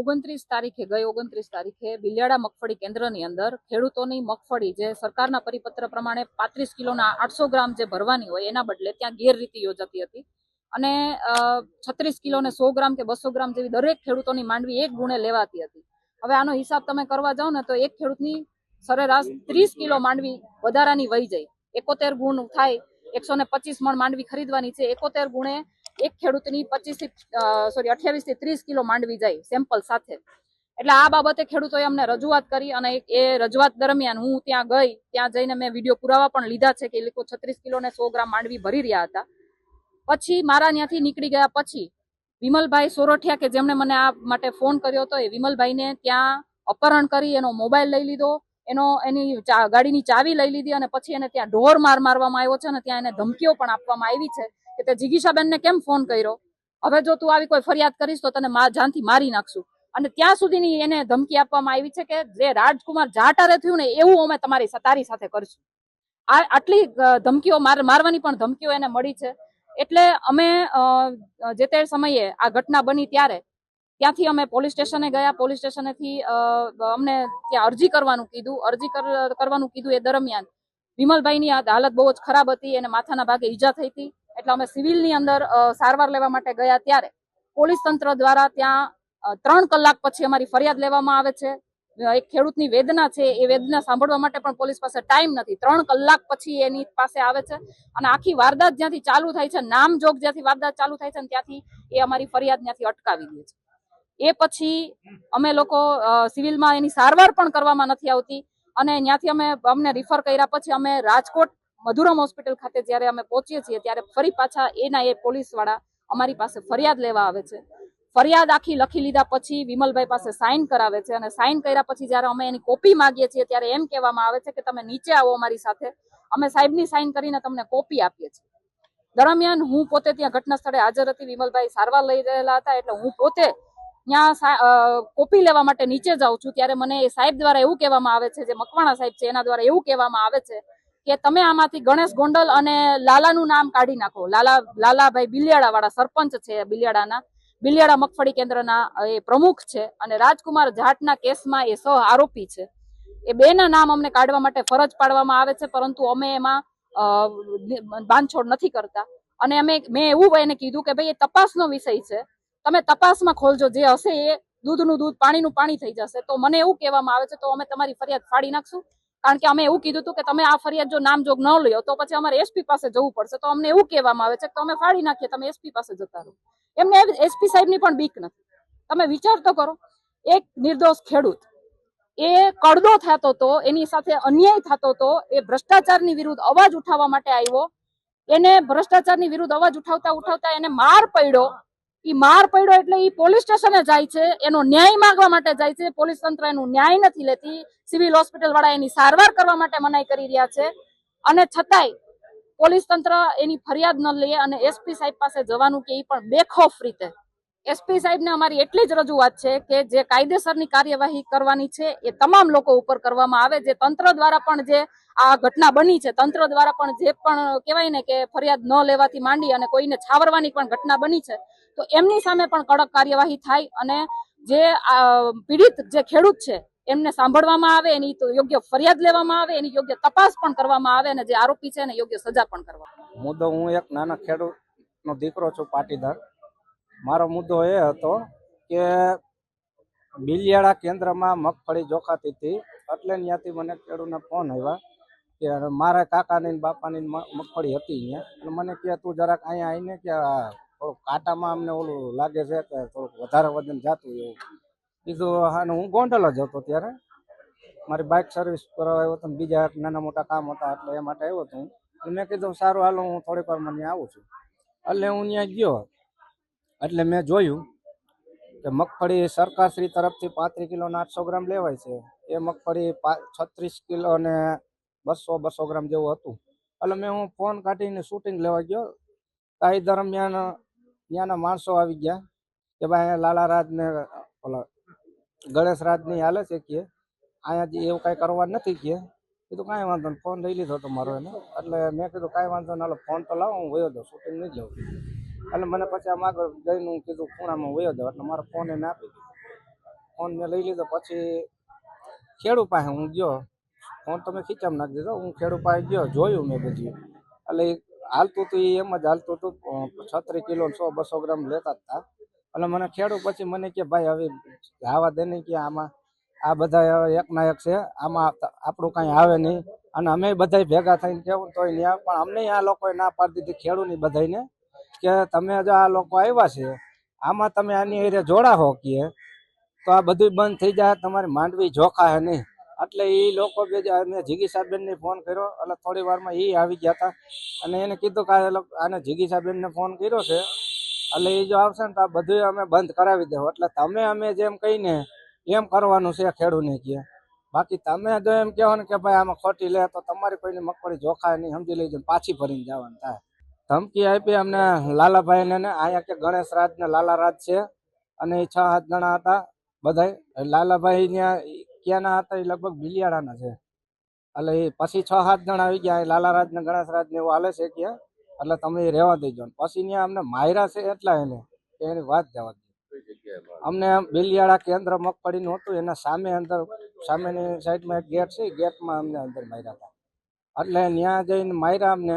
ઓગણત્રીસ તારીખે, ગઈ ઓગણત્રીસ તારીખે બિલિયાડા મગફળી કેન્દ્રની અંદર ખેડૂતોની મગફળી જે સરકારના પરિપત્ર પ્રમાણે પાંત્રીસ કિલોના આઠસો ગ્રામ જે ભરવાની હોય એના બદલે ત્યાં ગેરરીતિ યોજાતી હતી. અને છત્રીસ કિલો ને સો ગ્રામ કે બસો ગ્રામ જેવી દરેક ખેડૂતોની માંડવી એક ગુણે લેવાતી હતી. હવે આનો હિસાબ તમે કરવા જાઓ ને તો એક ખેડૂતની સરેરાશ ત્રીસ કિલો માંડવી વધારાની વહી જાય. એકોતેર ગુણ થાય, એકસો ને પચીસ મણ માંડવી ખરીદવાની છે, એકોતેર ગુણે એક ખેડૂતની પચીસથી સોરી અઠ્યાવીસથી ત્રીસ કિલો માંડવી જાય સેમ્પલ સાથે. એટલે આ બાબતે ખેડૂતોએ અમને રજૂઆત કરી અને એ રજૂઆત દરમિયાન હું ત્યાં ગઈ, ત્યાં જઈને મેં વીડિયો પુરાવા પણ લીધા છે કે એ લોકો છત્રીસ કિલો ને સો ગ્રામ માંડવી ભરી રહ્યા હતા. પછી મારા ત્યાંથી નીકળી ગયા પછી વિમલભાઈ સોરઠિયા કે જેમણે મને આ માટે ફોન કર્યો હતો, એ વિમલભાઈને ત્યાં અપહરણ કરી, એનો મોબાઈલ લઈ લીધો, એનો, એની ગાડીની ચાવી લઈ લીધી અને પછી એને ત્યાં ઢોર માર મારવામાં આવ્યો છે અને ત્યાં એને ધમકીઓ પણ આપવામાં આવી છે. કે તે જિગીશાબેનને કેમ ફોન કર્યો? હવે જો તું આવી કોઈ ફરિયાદ કરીશ તો તને જાનથી મારી નાખશું. અને ત્યાં સુધીની એને ધમકી આપવામાં આવી છે કે જે રાજકુમાર જાટારે થયું ને એવું અમે તમારી તારી સાથે કરશું. આ આટલી ધમકીઓ મારવાની પણ ધમકીઓ એને મળી છે. એટલે અમે જે તે સમયે આ ઘટના બની ત્યારે, ત્યાંથી અમે પોલીસ સ્ટેશને ગયા. પોલીસ સ્ટેશનેથી અમને ત્યાં અરજી કરવાનું કીધું. અરજી કરવાનું કીધું એ દરમિયાન વિમલભાઈની હાલત બહુ જ ખરાબ હતી. એને માથાના ભાગે ઈજા થઈ હતી. એટલે અમે સિવિલની અંદર સારવાર લેવા માટે ગયા ત્યારે પોલીસ તંત્ર દ્વારા ત્યાં ત્રણ કલાક પછી અમારી ફરિયાદ લેવામાં આવે છે. એક ખેડૂતની વેદના છે, એ વેદના સાંભળવા માટે પણ પોલીસ પાસે ટાઈમ નથી. ત્રણ કલાક પછી એની પાસે આવે છે અને આખી વારદાત જ્યાંથી ચાલુ થાય છે, નામજોગ જ્યાંથી વારદાત ચાલુ થાય છે ત્યાંથી એ અમારી ફરિયાદ ત્યાંથી અટકાવી દે છે. એ પછી અમે લોકો સિવિલમાં એની સારવાર પણ કરવામાં નથી આવતી અને ત્યાંથી અમે અમને રિફર કર્યા પછી અમે રાજકોટ મધુરમ હોસ્પિટલ ખાતે જ્યારે અમે પહોંચીએ છીએ, ત્યારે ફરી પાછા એના એ પોલીસવાળા અમારી પાસે ફરિયાદ લેવા આવે છે. ફરિયાદ આખી લખી લીધા પછી વિમલભાઈ પાસે સાઇન કરાવે છે અને સાઇન કર્યા પછી જ્યારે અમે એની કોપી માગીએ છીએ ત્યારે એમ કહેવામાં આવે છે કે તમે નીચે આવો અમારી સાથે. અમે સાહેબની સાઇન કરીને તમને કોપી આપીએ છીએ. દરમિયાન હું પોતે ત્યાં ઘટના સ્થળે હાજર હતી, વિમલભાઈ સારવાર લઈ રહેલા હતા એટલે હું પોતે ત્યાં કોપી લેવા માટે નીચે જાઉં છું. ત્યારે મને એ સાહેબ દ્વારા એવું કહેવામાં આવે છે, જે મકવાણા સાહેબ છે, એના દ્વારા એવું કહેવામાં આવે છે કે તમે આમાંથી ગણેશ ગોંડલ અને લાલાનું નામ કાઢી નાખો. લાલા, લાલાભાઈ બિલિયાડા વાળા સરપંચ છે બિલિયાડાના બિલિયાડા મગફળી કેન્દ્રના એ પ્રમુખ છે અને રાજકુમાર જાટના કેસમાં એ સહ આરોપી છે. એ બેના નામ અમને કાઢવા માટે ફરજ પાડવામાં આવે છે, પરંતુ અમે એમાં બાંધછોડ નથી કરતા. અને અમે, મેં એવું એને કીધું કે ભાઈ, એ તપાસનો વિષય છે. તમે તપાસમાં ખોલજો, જે હશે એ દૂધનું દૂધ, પાણીનું પાણી થઈ જશે. તો મને એવું કહેવામાં આવે છે, તો અમે તમારી ફરિયાદ ફાડી નાખશું. કારણ કે અમે એવું કીધું હતું કે તમે આ ફરિયાદ જો નામજોગ ન લ્યો, તો પછી અમારે એસપી પાસે જવું પડશે. તો અમને એવું કહેવામાં આવે છે કે તમે ફાડી નાખીએ, તમે એસપી પાસે જતા રહો. એમને એસપી સાહેબની પણ બીક નથી. તમે વિચાર તો કરો, એક નિર્દોષ ખેડૂત, એ કડદો થતો હતો એની સાથે અન્યાય થતો હતો એ ભ્રષ્ટાચારની વિરુદ્ધ અવાજ ઉઠાવવા માટે આવ્યો, એને ભ્રષ્ટાચારની વિરુદ્ધ અવાજ ઉઠાવતા ઉઠાવતા એને માર પડ્યો ઈ માર પડ્યો એટલે એ પોલીસ સ્ટેશને જાય છે. એનો ન્યાય માંગવા માટે જાય છે. પોલીસ તંત્ર એનું ન્યાય નથી લેતી. સિવિલ હોસ્પિટલ વાળા એની સારવાર કરવા માટે મનાઈ કરી રહ્યા છે. અને છતાંય પોલીસ તંત્ર એની ફરિયાદ ન લે અને એસપી સાહેબ પાસે જવાનું કે એ પણ બેખોફ રીતે. એસપી સાહેબને અમારી એટલી જ રજૂઆત છે કે જે કાયદેસરની કાર્યવાહી કરવાની છે એ તમામ લોકો ઉપર કરવામાં આવે. જે તંત્ર દ્વારા પણ જે આ ઘટના બની છે, તંત્ર દ્વારા પણ જે પણ કહેવાય ને કે ફરિયાદ ન લેવાથી માંડી અને કોઈને છાવરવાની પણ ઘટના બની છે તો એમની સામે પણ કડક કાર્યવાહી થાય અને જે પીડિત જે ખેડૂત છે, એમને સાંભળવામાં આવે, એની તો યોગ્ય ફરિયાદ લેવામાં આવે, એની યોગ્ય તપાસ પણ કરવામાં આવે અને જે આરોપી છે એને યોગ્ય સજા પણ કરવામાં મુદ્દો હું એક નાના ખેડૂતનો દીકરો છું, પાટીદાર. મારો મુદ્દો એ હતો કે બિલિયાળા કેન્દ્રમાં મગફળી જોખાતી હતી, એટલે ત્યાંથી મને ખેડૂતને ફોન આવ્યા કે મારા કાકાની બાપાની મગફળી હતી અહીંયા. મને કે તું જરાક અહીંયા આવીને કે થોડુંક કાંટામાં અમને ઓલું લાગે છે કે થોડુંક વધારે વજન જતું એવું. કીધું હા, ને હું ગોંડલ જ હતો ત્યારે. મારી બાઇક સર્વિસ કરાવવા આવ્યો હતો બીજા નાના મોટા કામ હતા, એટલે એ માટે આવ્યો હતો હું. મેં કીધું, સારું, હાલો, હું થોડીક વાર મને આવું છું. એટલે હું ત્યાં ગયો. એટલે મેં જોયું કે મગફળી સરકારશ્રી તરફથી પાંત્રીસ કિલોના આઠસો ગ્રામ લેવાય છે. એ મગફળી છત્રીસ કિલો અને બસો બસો ગ્રામ જેવું હતું. એટલે મેં હું ફોન કાઢીને શૂટિંગ લેવા ગયો. તાઈ દરમિયાન ત્યાંના માણસો આવી ગયા કે ભાઈ લાલા રાજ ને ઓલા ગણેશ રાજની હાલે છે કે, અહીંયા એવું કાંઈ કરવા નથી કે કીધું કાંઈ વાંધો નહીં, ફોન લઈ લીધો હતો મારો એને. એટલે મેં કીધું કાંઈ વાંધો નહીં ફોન તો લાવો, હું વયો દઉં શૂટિંગ નહીં લઉં એટલે મને પછી આમ આગળ જઈને હું કીધું, ખૂણામાં વયો દઉં એટલે મારો ફોન એને આપી દીધો. ફોન મેં લઈ લીધો, પછી ખેડૂ પાસે હું ગયો. ફોન તો મેં ખીચામ નાખી દીધો, હું ખેડૂ પાસે ગયો, જોયું મેં બધું. એટલે હાલતું હતું એ એમ જ હાલતું હતું. છત્રીસ કિલો સો, બસો ગ્રામ લેતા હતા એટલે મને ખેડૂ પછી મને કે ભાઈ હવે આવા દે નહીં કે આમાં, આ બધા એકના એક છે, આમાં આપણું કાંઈ આવે નહીં. અને અમે બધા ભેગા થઈને કેવું તોય ન્યા પણ અમને આ લોકોએ ના પાડી દીધી ખેડૂની બધાને કે તમે જો આ લોકો આવ્યા છે, આમાં તમે આની એરે જોડા હો કે. તો આ બધું બંધ થઈ જાય, તમારી માંડવી જોખા હે નહીં. એટલે એ લોકો બે મેં જીગી સાહેબને ફોન કર્યો. એટલે થોડી વારમાં એ આવી ગયા હતા અને એને કીધું કે આને જીગી સાહેબને ફોન કર્યો છે. એટલે એ જો આવશે ને તો આ બધું અમે બંધ કરાવી દેવું એટલે તમે અમે જેમ કહીને એમ કરવાનું છે ખેડૂને કહે બાકી તમે જો એમ કહો ને કે ભાઈ આમાં ખોટી લે તો તમારી કોઈની મગફળી જોખાય નહીં, સમજી લેજો પાછી ભરીને જવાનું થાય. ધમકી આપી અમને લાલાભાઈને ને, અહીંયા કે ગણેશ રાજ ને લાલા રાજ છે. અને એ છ સાત જણા હતા બધા લાલાભાઈ ત્યાં ક્યાંના હતા એ લગભગ બિલિયાળાના છે. એટલે એ પછી છ સાત જણા આવી ગયા લાલારાજ ને ગણેશ રાજ ને એવું હાલે છે કે એટલે તમે એ રહેવા દેજો. પછી ત્યાં અમને માયરા છે એટલા એને એની વાત જવા દે. અમને બિલિયાળા કેન્દ્ર મગફળીનું હતું એના સામે અંદર સામેની સાઈડમાં એક ગેટ છે ગેટમાં અમને અંદર માર્યા હતા. એટલે ત્યાં જઈને માર્યા અમને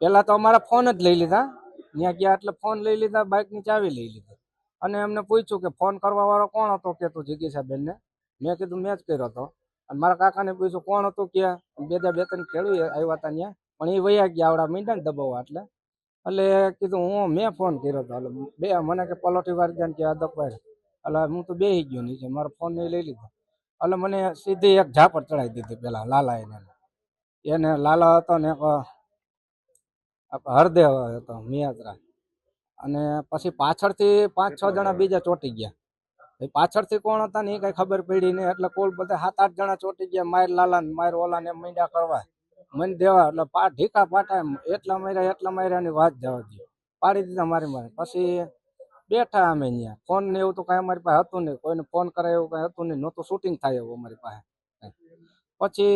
પહેલા તો અમારા ફોન જ લઈ લીધા. ત્યાં ગયા એટલે ફોન લઈ લીધા બાઇકની ચાવી લઈ લીધી. અને એમને પૂછ્યું કે ફોન કરવા વાળો કોણ હતો? કે તું જીગીસાબેનને મેં કીધું મેં જ કર્યો હતો અને મારા કાકાને પૂછ્યું, કોણ હતું કે બે બે ત્રણ ખેડૂત આવ્યા હતા ત્યાં. પણ એ વયા ગયા આવડા મીંડા ને દબાવવા એટલે. એટલે કીધું, હું, મેં ફોન કર્યો હતો એટલે બે મને કે પલોઠી વાર ગયા કે અદકભાઈ એટલે હું તો બે ગયો નીચે, મારો ફોન નહીં લઈ લીધો. એટલે મને સીધી એક ઝાપડ ચડાવી દીધી પેલા લાલા એને. એને લાલા હતો ને એક હરદેવ હતો મિયાત્રા અને પછી પાછળથી પાંચ છ જણા બીજા ચોંટી ગયા. પાછળથી કોણ હતા ને એ કઈ ખબર પડી નહીં. એટલે કોલ બધા સાત આઠ જણા ચોંટી ગયા, માર લાલા ને માર ઓલા ને મીંડા કરવા. મને દેવા. એટલે પા, ઢીકા પાટા એટલા માર્યા એટલા માર્યા ની વાત જવા દો. પાડી દીધા મારી મારે. પછી બેઠા અમે અહીંયા ફોન ને એવું તો કઈ અમારી પાસે હતું નહીં. કોઈને ફોન કરે એવું કઈ હતું નહીં. નહોતું શૂટિંગ થાય એવું અમારી પાસે. પછી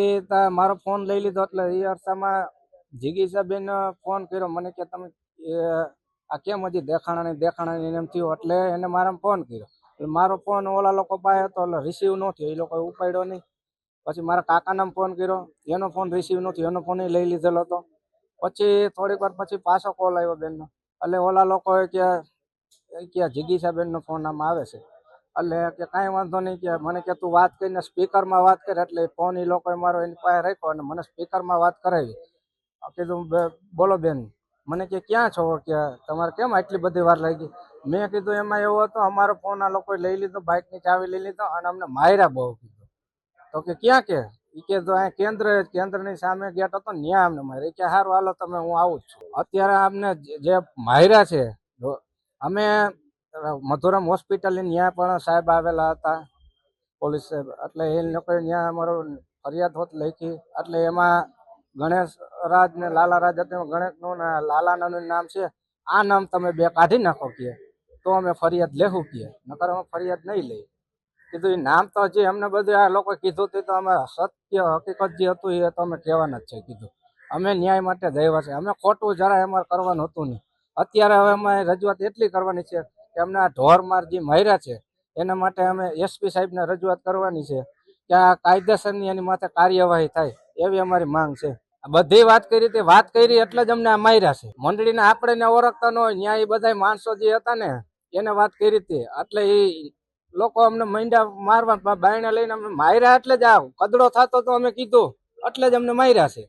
મારો ફોન લઈ લીધો. એટલે એ અરસામાં જીગી સાહેબેન ફોન કર્યો. મને કે, તમે આ કેમ હજી દેખાણા નહીં? દેખાણા એમ થયું. એટલે એને મારા ફોન કર્યો. મારો ફોન ઓલા લોકો પાસે હતો, એટલે રિસીવ ન થયો. એ લોકોએ ઉપાડ્યો નહીં. પછી મારા કાકાને ફોન કર્યો. એનો ફોન રિસીવ નથી એનો ફોન લઈ લીધેલો હતો. પછી થોડીક વાર પછી પાછો કોલ આવ્યો બેનનો. એટલે ઓલા લોકોએ કે, એ કે જીગી બેનનો ફોન આમાં આવે છે. એટલે કે કાંઈ વાંધો નહીં કે મને કે તું વાત કરીને સ્પીકરમાં વાત કરે. એટલે ફોન એ લોકોએ મારો એની પાસે રાખ્યો અને મને સ્પીકરમાં વાત કરાવી. કીધું, "બે- બોલો બેન. મને કે, ક્યાં છો? કે તમારે કેમ આટલી બધી વાર લાગી? મેં કીધું, એમાં એવું હતું, અમારો ફોન આ લોકોએ લઈ લીધો બાઇકની ચાવી લઈ લીધો અને અમને માર્યા બહુ કીધું. તો કે, ક્યાં કે? એ કે, તો અહીંયા કેન્દ્ર, કેન્દ્રની સામે ગેટ હતો ત્યાં અમને માર્યા. ઈ કે સારું હાલો, તમે, હું આવું જ છું. અત્યારે અમને જે- માર્યા છે અમે મધુરમ હોસ્પિટલ ત્યાં પણ સાહેબ આવેલા હતા, પોલીસ સાહેબ. એટલે એ લોકોએ ત્યાં અમારો ફરિયાદ હોત લખી. એટલે એમાં ગણેશ રાજ ને લાલા રાજ હતા ગણેશનું ને લાલાનું નામ છે. આ નામ તમે બે કાઢી નાખો કે, તો અમે ફરિયાદ લેવું કે, નકર અમે ફરિયાદ નહીં લઈએ. કીધું એ નામ તો હજી અમને બધું આ લોકો કીધું હતું તો અમે સત્ય હકીકત જે હતું એ તો અમે કહેવાના જ છે કીધું. અમે ન્યાય માટે જ છે અમે ખોટું જરા અમારે કરવાનું હતું નહીં. અત્યારે હવે અમે રજૂઆત એટલી કરવાની છે કે અમને આ ઢોરમાર જે માર્યા છે, એના માટે અમે એસપી સાહેબને રજૂઆત કરવાની છે કે આ કાયદેસરની એની માથે કાર્યવાહી થાય. એવી અમારી માંગ છે. બધી વાત કરી તે વાત કરી એટલે જ અમને માર્યા છે. મંડળીને આપણે ને ઓળખતા ન હોય ત્યાં એ બધા માણસો જે હતા ને, એને વાત કરી હતી એટલે એ લોકો અમને મંડા મારવા, બાયણા લઈને અમે માર્યા એટલે જ આ કદડો થતો તો અમે કીધું. એટલે જ અમને માર્યા છે.